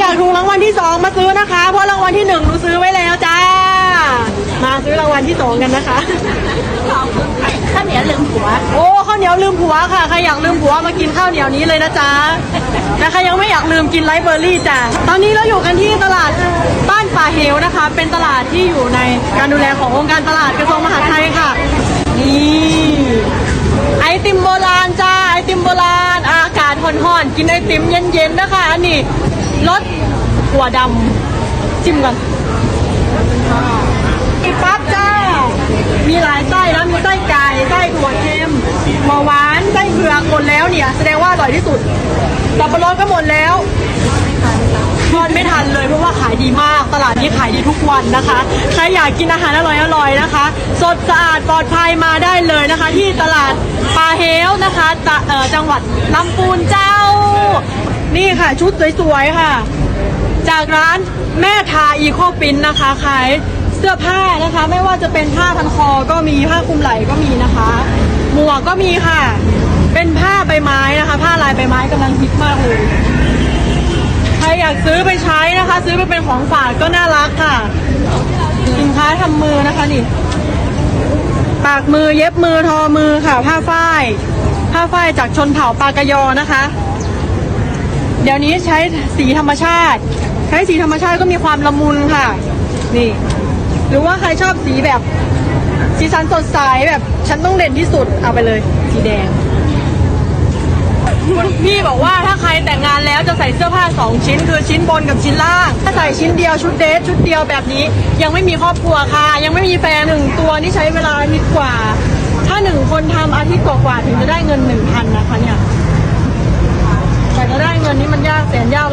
อยากถูกรางวัลที่สองมาซื้อนะคะ เพราะรางวัลที่หนึ่งหนูซื้อไว้แล้วจ้า มาซื้อรางวัลที่สองกันนะคะข้าวเหนียวลืมหัว โอ้ข้าวเหนียวลืมผัวค่ะใครอยากลืมผัวมากินข้าวเหนียวนี้เลยนะจ๊ะแต่ใครยังไม่อยากลืมกินไลฟ์เบอร์รี่จ้ะตอนนี้เราอยู่กันที่ตลาดบ้านป่าเหวนะคะ เป็นตลาดที่อยู่ในการดูแลขององค์การตลาดกระทรวงมหาดไทยค่ะนี่ไอติมโบราณจ้าไอติมโบราณอากาศห่อนๆกินไอติมเย็นๆนะคะอันนี้ รสหัวดำจิ้มกันมีปั๊บจ้า มีหลายไส้นะมีไส้ไก่ไส้ถั่วเค็มหมอหวานไส้เผือกหมดแล้วเนี่ย แสดงว่าอร่อยที่สุดสับปะรดก็หมดแล้วทอดไม่ทันเลยเพราะว่าขายดีมาก ตลาดนี้ขายดีทุกวันนะคะ ใครอยากกินอาหารอร่อยๆนะคะ สดสะอาดปลอดภัยมาได้เลยนะคะ ที่ตลาดปาเฮลนะคะจังหวัดลำพูนเจ้า ชุดสวยๆค่ะ จากร้านแม่ทาอีโคปินนะคะขายเสื้อผ้านะคะ ไม่ว่าจะเป็นผ้าพันคอก็มีผ้าคลุมไหล่ก็มีนะคะ หมวกก็มีค่ะ เป็นผ้าใบไม้นะคะ ผ้าลายใบไม้กำลังฮิตมากเลยใครอยากซื้อไปใช้นะคะ ซื้อไปเป็นของฝากก็น่ารักค่ะสินค้าทำมือนะคะนี่ปากมือเย็บมือทอมือค่ะ ผ้าฝ้ายผ้าฝ้ายจากชนเผ่าปากยอนะคะ เดี๋ยวนี้ใช้สีธรรมชาติ ใช้สีธรรมชาติก็มีความละมุนค่ะ นี่ หรือว่าใครชอบสีแบบสีสันสดใสแบบฉันต้องเด่นที่สุดเอาไปเลย สีแดงคุณพี่บอกว่าถ้าใครแต่งงานแล้วจะใส่เสื้อผ้าสองชิ้น คือชิ้นบนกับชิ้นล่าง ถ้าใส่ชิ้นเดียวชุดเดทชุดเดียวแบบนี้ ยังไม่มีครอบครัวค่ะ ยังไม่มีแฟนหนึ่งตัวนี่ใช้เวลาอาทิตย์กว่า ถ้าหนึ่งคนทำอาทิตย์กว่าๆถึงจะได้เงินหนึ่งพันนะคะเนี่ย ได้เงินนี้มันยากแสนยาก